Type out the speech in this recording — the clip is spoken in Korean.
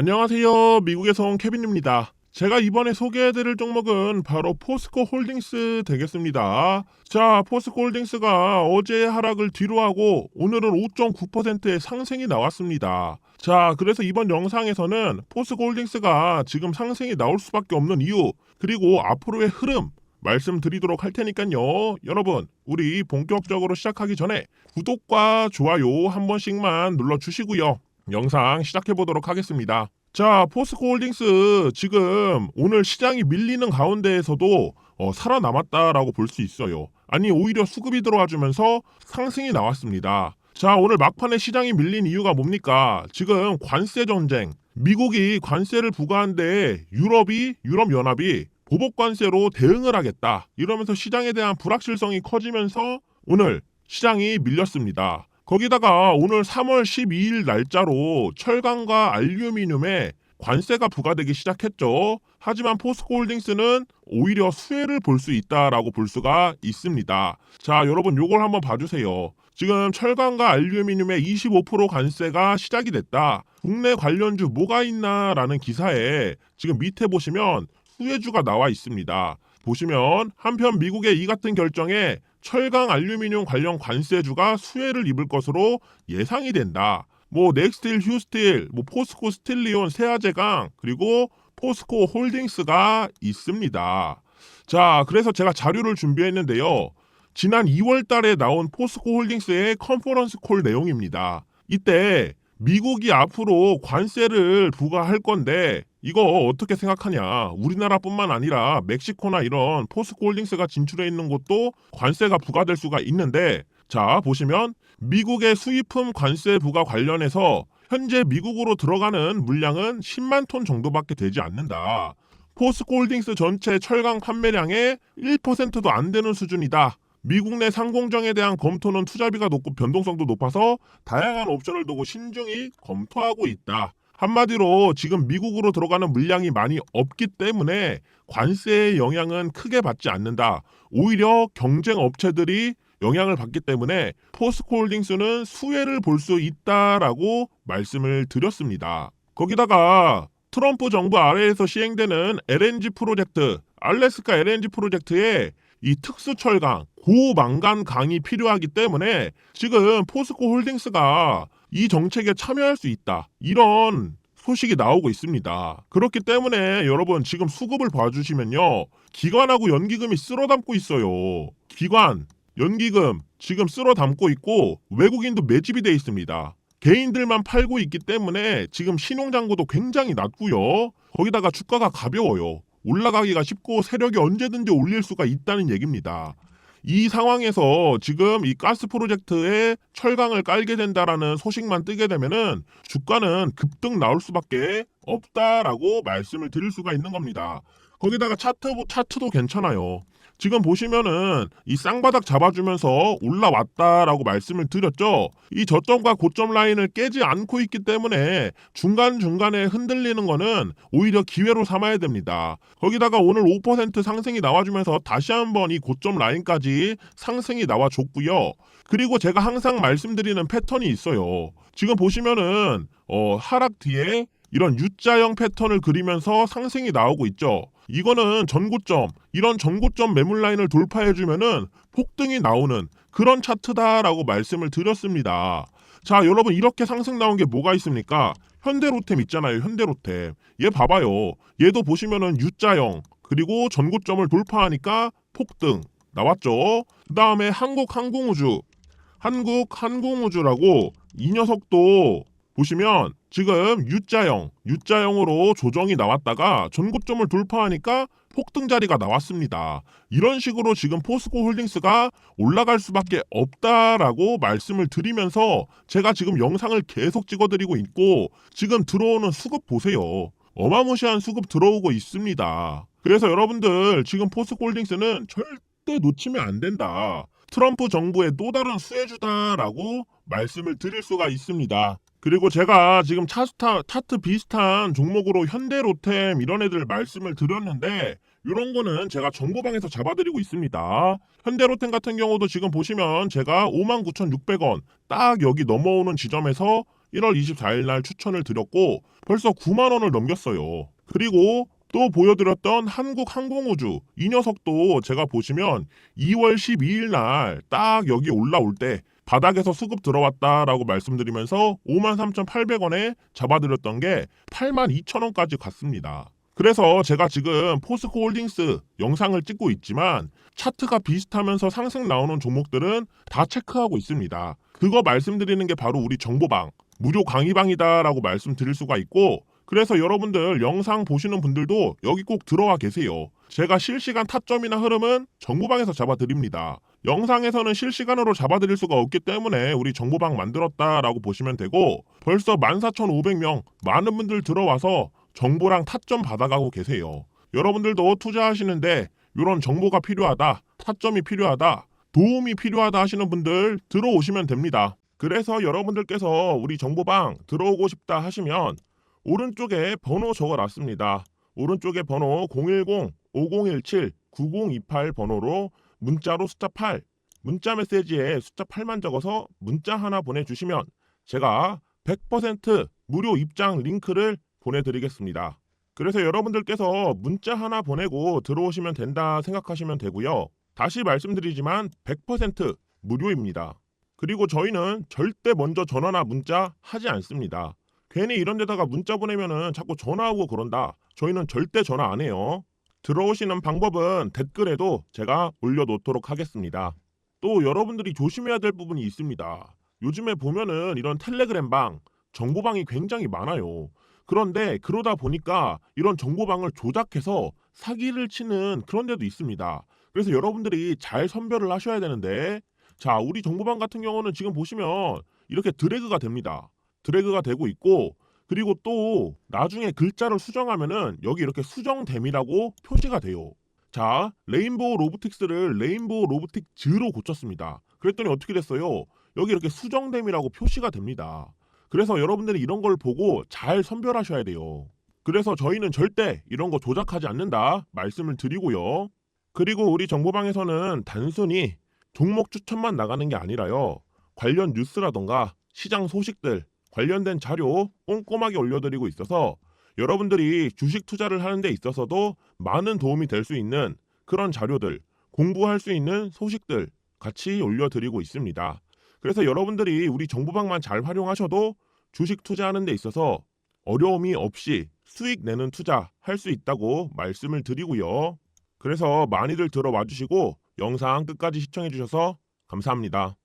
안녕하세요. 미국에서 온 케빈입니다. 제가 이번에 소개해드릴 종목은 바로 포스코 홀딩스 되겠습니다. 자, 포스코 홀딩스가 어제 하락을 뒤로 하고 오늘은 5.9%의 상승이 나왔습니다. 자, 그래서 이번 영상에서는 포스코 홀딩스가 지금 상승이 나올 수밖에 없는 이유, 그리고 앞으로의 흐름, 말씀드리도록 할 테니까요. 여러분, 우리 본격적으로 시작하기 전에 구독과 좋아요 한 번씩만 눌러주시고요. 영상 시작해 보도록 하겠습니다. 자, 포스코 홀딩스 지금 오늘 시장이 밀리는 가운데에서도 어, 살아남았다라고 볼 수 있어요. 아니 오히려 수급이 들어와 주면서 상승이 나왔습니다. 자, 오늘 막판에 시장이 밀린 이유가 뭡니까? 지금 관세 전쟁. 미국이 관세를 부과한데 유럽이 유럽 연합이 보복 관세로 대응을 하겠다. 이러면서 시장에 대한 불확실성이 커지면서 오늘 시장이 밀렸습니다. 거기다가 오늘 3월 12일 날짜로 철강과 알루미늄에 관세가 부과되기 시작했죠. 하지만 포스코 홀딩스는 오히려 수혜를 볼 수 있다라고 볼 수가 있습니다. 자, 여러분 요걸 한번 봐주세요. 지금 철강과 알루미늄의 25% 관세가 시작이 됐다. 국내 관련주 뭐가 있나라는 기사에 지금 밑에 보시면 수혜주가 나와 있습니다. 보시면 한편 미국의 이 같은 결정에 철강 알루미늄 관련 관세주가 수혜를 입을 것으로 예상이 된다. 뭐 넥스틸, 휴스틸, 뭐 포스코 스틸리온, 세아제강 그리고 포스코 홀딩스가 있습니다. 자, 그래서 제가 자료를 준비했는데요. 지난 2월 달에 나온 포스코 홀딩스의 컨퍼런스 콜 내용입니다. 이때 미국이 앞으로 관세를 부과할 건데 이거 어떻게 생각하냐? 우리나라뿐만 아니라 멕시코나 이런 포스코 홀딩스가 진출해 있는 곳도 관세가 부과될 수가 있는데 자, 보시면 미국의 수입품 관세 부과 관련해서 현재 미국으로 들어가는 물량은 10만 톤 정도밖에 되지 않는다. 포스코 홀딩스 전체 철강 판매량의 1%도 안 되는 수준이다. 미국 내 상공정에 대한 검토는 투자비가 높고 변동성도 높아서 다양한 옵션을 두고 신중히 검토하고 있다. 한마디로 지금 미국으로 들어가는 물량이 많이 없기 때문에 관세의 영향은 크게 받지 않는다. 오히려 경쟁 업체들이 영향을 받기 때문에 포스코 홀딩스는 수혜를 볼 수 있다라고 말씀을 드렸습니다. 거기다가 트럼프 정부 아래에서 시행되는 LNG 프로젝트, 알래스카 LNG 프로젝트에 이 특수 철강, 고망간 강이 필요하기 때문에 지금 포스코 홀딩스가 이 정책에 참여할 수 있다. 이런 소식이 나오고 있습니다. 그렇기 때문에 여러분 지금 수급을 봐주시면요. 기관하고 연기금이 쓸어 담고 있어요. 기관, 연기금 지금 쓸어 담고 있고 외국인도 매집이 돼 있습니다. 개인들만 팔고 있기 때문에 지금 신용장고도 굉장히 낮고요. 거기다가 주가가 가벼워요. 올라가기가 쉽고 세력이 언제든지 올릴 수가 있다는 얘기입니다. 이 상황에서 지금 이 가스 프로젝트에 철강을 깔게 된다라는 소식만 뜨게 되면은 주가는 급등 나올 수밖에 없다라고 말씀을 드릴 수가 있는 겁니다. 거기다가 차트 차트도 괜찮아요. 지금 보시면은 이 쌍바닥 잡아주면서 올라왔다라고 말씀을 드렸죠. 이 저점과 고점 라인을 깨지 않고 있기 때문에 중간중간에 흔들리는 거는 오히려 기회로 삼아야 됩니다. 거기다가 오늘 5% 상승이 나와주면서 다시 한번 이 고점 라인까지 상승이 나와줬고요. 그리고 제가 항상 말씀드리는 패턴이 있어요. 지금 보시면은 어, 하락 뒤에 이런 U자형 패턴을 그리면서 상승이 나오고 있죠. 이거는 전고점, 이런 전고점 매물 라인을 돌파해주면은 폭등이 나오는 그런 차트다라고 말씀을 드렸습니다. 자, 여러분 이렇게 상승 나온 게 뭐가 있습니까? 현대로템 있잖아요, 현대로템. 얘 봐봐요. 얘도 보시면은 U자형 그리고 전고점을 돌파하니까 폭등 나왔죠. 그 다음에 한국항공우주, 한국항공우주라고 이 녀석도 보시면 지금 U자형, U자형으로 조정이 나왔다가 전고점을 돌파하니까 폭등 자리가 나왔습니다. 이런 식으로 지금 포스코 홀딩스가 올라갈 수밖에 없다라고 말씀을 드리면서 제가 지금 영상을 계속 찍어드리고 있고 지금 들어오는 수급 보세요. 어마무시한 수급 들어오고 있습니다. 그래서 여러분들 지금 포스코 홀딩스는 절대 놓치면 안 된다. 트럼프 정부의 또 다른 수혜주다라고 말씀을 드릴 수가 있습니다. 그리고 제가 지금 차스타, 차트 비슷한 종목으로 현대 로템 이런 애들 말씀을 드렸는데 이런 거는 제가 정보방에서 잡아드리고 있습니다. 현대 로템 같은 경우도 지금 보시면 제가 59,600원 딱 여기 넘어오는 지점에서 1월 24일 날 추천을 드렸고 벌써 9만 원을 넘겼어요. 그리고 또 보여드렸던 한국항공우주 이 녀석도 제가 보시면 2월 12일 날 딱 여기 올라올 때 바닥에서 수급 들어왔다라고 말씀드리면서 53,800원에 잡아드렸던 게 82,000원까지 갔습니다. 그래서 제가 지금 포스코 홀딩스 영상을 찍고 있지만 차트가 비슷하면서 상승 나오는 종목들은 다 체크하고 있습니다. 그거 말씀드리는 게 바로 우리 정보방 무료 강의방이다라고 말씀드릴 수가 있고 그래서 여러분들 영상 보시는 분들도 여기 꼭 들어와 계세요. 제가 실시간 타점이나 흐름은 정보방에서 잡아드립니다. 영상에서는 실시간으로 잡아드릴 수가 없기 때문에 우리 정보방 만들었다라고 보시면 되고 벌써 14,500명 많은 분들 들어와서 정보랑 타점 받아가고 계세요. 여러분들도 투자하시는데 이런 정보가 필요하다, 타점이 필요하다, 도움이 필요하다 하시는 분들 들어오시면 됩니다. 그래서 여러분들께서 우리 정보방 들어오고 싶다 하시면 오른쪽에 번호 적어놨습니다. 오른쪽에 번호 010-5017-9028 번호로 문자로 숫자 8, 문자 메시지에 숫자 8만 적어서 문자 하나 보내주시면 제가 100% 무료 입장 링크를 보내드리겠습니다. 그래서 여러분들께서 문자 하나 보내고 들어오시면 된다 생각하시면 되고요. 다시 말씀드리지만 100% 무료입니다. 그리고 저희는 절대 먼저 전화나 문자 하지 않습니다. 괜히 이런 데다가 문자 보내면은 자꾸 전화하고 그런다. 저희는 절대 전화 안 해요. 들어오시는 방법은 댓글에도 제가 올려놓도록 하겠습니다. 또 여러분들이 조심해야 될 부분이 있습니다. 요즘에 보면은 이런 텔레그램 방, 정보방이 굉장히 많아요. 그런데 그러다 보니까 이런 정보방을 조작해서 사기를 치는 그런 데도 있습니다. 그래서 여러분들이 잘 선별을 하셔야 되는데 자, 우리 정보방 같은 경우는 지금 보시면 이렇게 드래그가 됩니다. 드래그가 되고 있고 그리고 또 나중에 글자를 수정하면은 여기 이렇게 수정됨이라고 표시가 돼요. 자, 레인보우 로보틱스를 레인보우 로보틱 즈로 고쳤습니다. 그랬더니 어떻게 됐어요? 여기 이렇게 수정됨이라고 표시가 됩니다. 그래서 여러분들이 이런 걸 보고 잘 선별하셔야 돼요. 그래서 저희는 절대 이런 거 조작하지 않는다 말씀을 드리고요. 그리고 우리 정보방에서는 단순히 종목 추천만 나가는 게 아니라요. 관련 뉴스라던가 시장 소식들 관련된 자료 꼼꼼하게 올려드리고 있어서 여러분들이 주식 투자를 하는 데 있어서도 많은 도움이 될 수 있는 그런 자료들, 공부할 수 있는 소식들 같이 올려드리고 있습니다. 그래서 여러분들이 우리 정보방만 잘 활용하셔도 주식 투자하는 데 있어서 어려움이 없이 수익 내는 투자 할 수 있다고 말씀을 드리고요. 그래서 많이들 들어와 주시고 영상 끝까지 시청해 주셔서 감사합니다.